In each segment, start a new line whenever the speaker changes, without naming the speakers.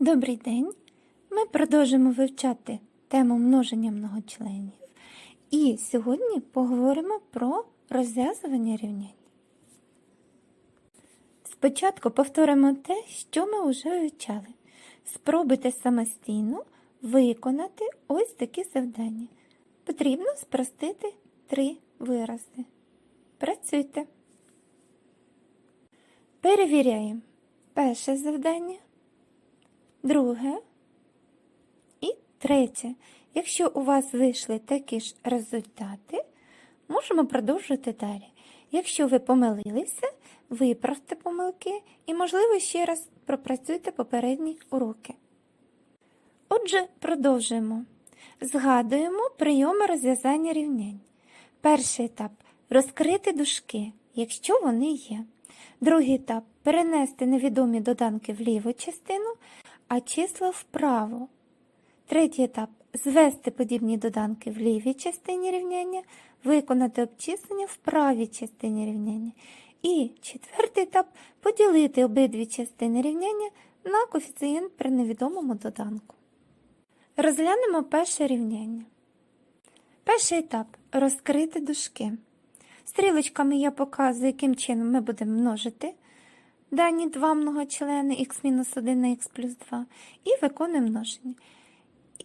Добрий день! Ми продовжимо вивчати тему множення многочленів. І сьогодні поговоримо про розв'язування рівнянь. Спочатку повторимо те, що ми вже вивчали. Спробуйте самостійно виконати ось такі завдання. Потрібно спростити три вирази. Працюйте. Перевіряємо перше завдання друге і третє. Якщо у вас вийшли такі ж результати, можемо продовжити далі. Якщо ви помилилися, виправте помилки і, можливо, ще раз пропрацюйте попередні уроки. Отже, продовжуємо. Згадуємо прийоми розв'язання рівнянь. Перший етап розкрити дужки, якщо вони є. Другий етап перенести невідомі доданки в ліву частину, а числа вправо. Третій етап звести подібні доданки в лівій частині рівняння, виконати обчислення в правій частині рівняння. І четвертий етап поділити обидві частини рівняння на коефіцієнт при невідомому доданку. Розглянемо перше рівняння. Перший етап розкрити дужки. Стрілочками я показую, яким чином ми будемо множити дані два многочлени х-1 на х плюс 2 і виконуємо множення.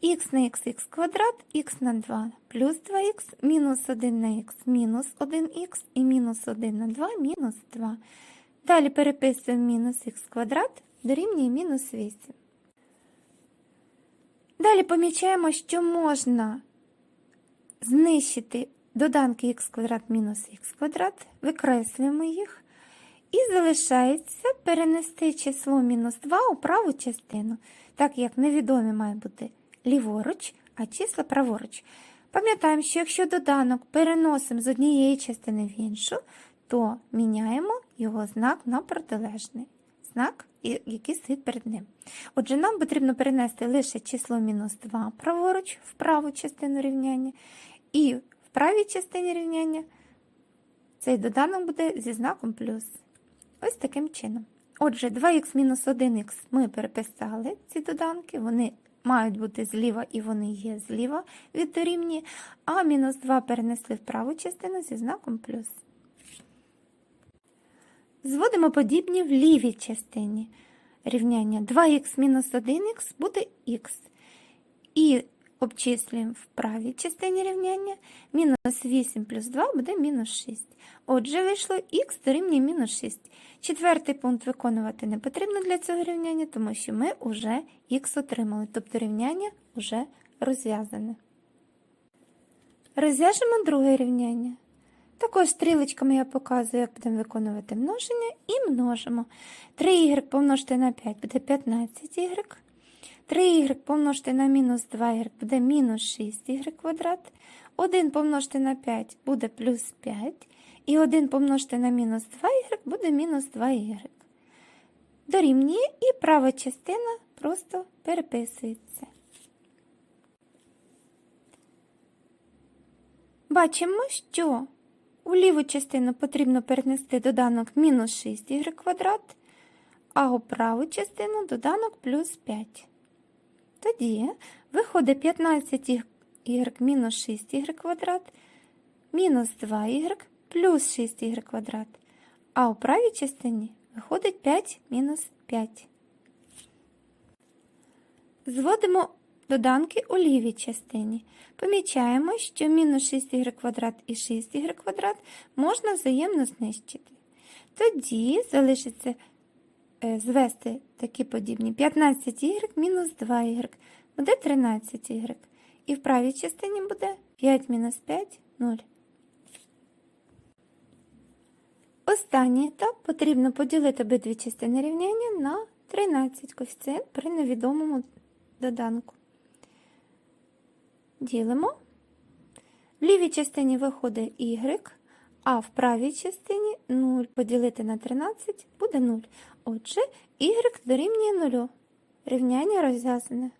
х на х квадрат, х на 2 плюс 2х, мінус 1 на х мінус 1х і мінус 1 на 2 мінус 2. Далі переписуємо мінус х квадрат дорівнює мінус 8. Далі помічаємо, що можна знищити доданки х квадрат мінус х квадрат, викреслюємо їх. І залишається перенести число мінус 2 у праву частину, так як невідомі має бути ліворуч, а числа праворуч. Пам'ятаємо, що якщо доданок переносимо з однієї частини в іншу, то міняємо його знак на протилежний знак, який стоїть перед ним. Отже, нам потрібно перенести лише число мінус 2 праворуч в праву частину рівняння, і в правій частині рівняння цей доданок буде зі знаком плюс. Ось таким чином. Отже, 2х мінус 1х ми переписали ці доданки, вони мають бути зліва і вони є зліва від дорівнює, а мінус 2 перенесли в праву частину зі знаком плюс. Зводимо подібні в лівій частині рівняння. 2х мінус 1х буде х. І обчислюємо в правій частині рівняння. Мінус 8 плюс 2 буде мінус 6. Отже, вийшло х дорівнює мінус 6. Четвертий пункт виконувати не потрібно для цього рівняння, тому що ми вже х отримали, тобто рівняння вже розв'язане. Розв'яжемо друге рівняння. Також стрілочками я показую, як будемо виконувати множення, і множимо. 3y помножити на 5 буде 15y. 3y помножити на мінус 2y буде мінус 6y квадрат. 1 помножити на 5 буде плюс 5. І 1 помножити на мінус 2y буде мінус 2y. Дорівнює і права частина просто переписується. Бачимо, що у ліву частину потрібно перенести доданок мінус 6y квадрат, а у праву частину доданок плюс 5. Тоді виходить 15 y мінус 6y квадрат, мінус 2y плюс 6y квадрат. А у правій частині виходить 5 мінус 5. Зводимо доданки у лівій частині. Помічаємо, що мінус 6y квадрат і 6y квадрат можна взаємно знищити. Тоді залишиться звести такі подібні 15y мінус 2y буде 13y. І в правій частині буде 5 мінус 5 0. Останній етап потрібно поділити обидві частини рівняння на 13 коефіцієнт при невідомому доданку. Ділимо. В лівій частині виходить y, а в правій частині 0 поділити на 13 буде 0. Отже, y дорівнює 0. Рівняння розв'язане.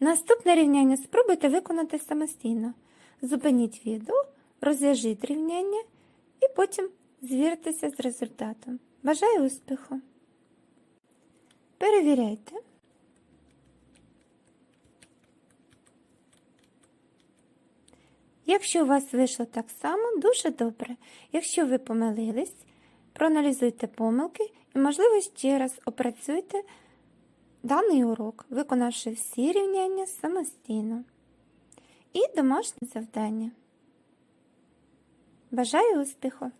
Наступне рівняння спробуйте виконати самостійно. Зупиніть відео, розв'яжіть рівняння і потім звіртеся з результатом. Бажаю успіху! Перевіряйте. Якщо у вас вийшло так само, дуже добре. Якщо ви помилились, проаналізуйте помилки і, можливо, ще раз опрацюйте даний урок, виконавши всі рівняння самостійно. І домашнє завдання. Бажаю успіху!